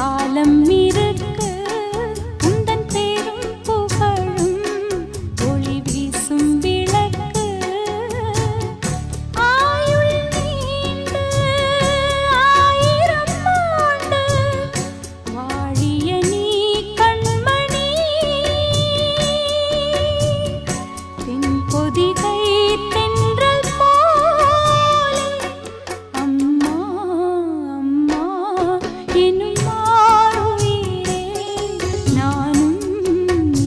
காலம் இருக்க